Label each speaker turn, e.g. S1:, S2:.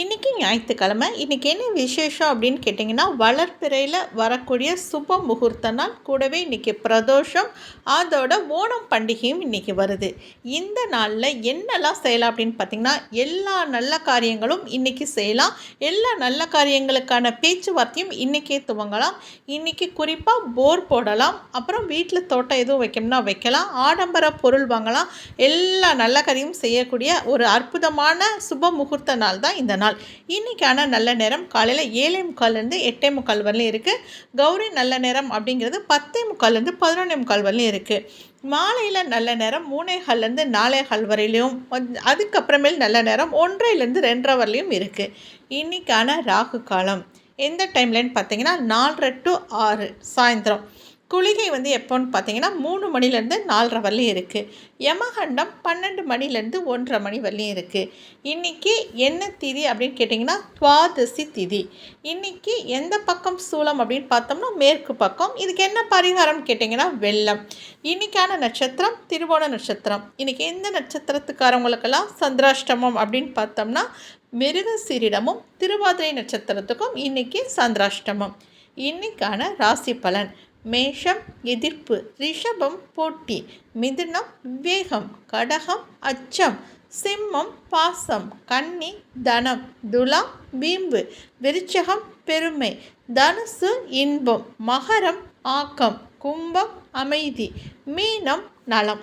S1: இன்றைக்கி ஞாயிற்றுக்கிழமை. இன்றைக்கி என்ன விசேஷம் அப்படின்னு கேட்டிங்கன்னா வளர்ப்பிறையில் வரக்கூடிய சுப முகூர்த்த நாள். கூடவே இன்றைக்கி பிரதோஷம். அதோட ஓணம் பண்டிகையும் இன்றைக்கி வருது. இந்த நாளில் என்னெல்லாம் செய்யலாம் அப்படின்னு பார்த்திங்கன்னா எல்லா நல்ல காரியங்களும் இன்றைக்கி செய்யலாம். எல்லா நல்ல காரியங்களுக்கான பேச்சுவார்த்தையும் இன்றைக்கே துவங்கலாம். இன்றைக்கி குறிப்பாக போர் போடலாம். அப்புறம் வீட்டில் தோட்டம் எதுவும் வைக்கணும்னா வைக்கலாம். ஆடம்பர பொருள் வாங்கலாம். எல்லா நல்ல காரியமும் செய்யக்கூடிய ஒரு அற்புதமான சுப முகூர்த்த நாள் தான் இந்த நாள். இன்றைக்கான நல்ல நேரம் காலையில் ஏழே முக்கால்லேருந்து எட்டே முக்கால் வரலையும் இருக்குது கௌரி நல்ல நேரம் அப்படிங்கிறது பத்தே முக்கால்லேருந்து பதினொன்னே முக்கால் வரலையும் இருக்குது மாலையில் நல்ல நேரம் மூணேகால்லேருந்து நாலேகால் நாலே வரையிலையும் அதுக்கப்புறமேல் நல்ல நேரம் ஒன்றையிலேருந்து ரெண்டரை வரலையும் இருக்குது இன்றைக்கான ராகு காலம். எந்த டைம்லன்னு பார்த்தீங்கன்னா நாலரை டு ஆறு சாயந்தரம். குளிகை வந்து எப்போன்னு பார்த்தீங்கன்னா மூணு மணிலேருந்து நாலரை வரலையும் இருக்குது யமகண்டம் பன்னெண்டு மணிலேருந்து ஒன்றரை மணி வரலையும் இருக்குது இன்றைக்கி என்ன திதி அப்படின்னு கேட்டிங்கன்னா துவாதசி திதி. இன்றைக்கி எந்த பக்கம் சூளம் அப்படின்னு பார்த்தோம்னா மேற்கு பக்கம். இதுக்கு என்ன பரிகாரம்னு கேட்டிங்கன்னா வெள்ளம். இன்றைக்கான நட்சத்திரம் திருவோண நட்சத்திரம். இன்றைக்கி எந்த நட்சத்திரத்துக்காரவங்களுக்கெல்லாம் சந்திராஷ்டமம் அப்படின்னு பார்த்தோம்னா மிருக சீரிடமும் திருவாதிரை நட்சத்திரத்துக்கும் இன்றைக்கி சந்திராஷ்டமம். இன்றைக்கான ராசி பலன். மேஷம் எதிர்ப்பு ரிஷபம் போட்டி மிதுனம் வேகம் கடகம் அச்சம் சிம்மம் பாசம் கன்னி தனம் துலாம் வீம்பு விருச்சகம் பெருமை தனுசு இன்பம் மகரம் ஆக்கம் கும்பம் அமைதி மீனம் நலம்.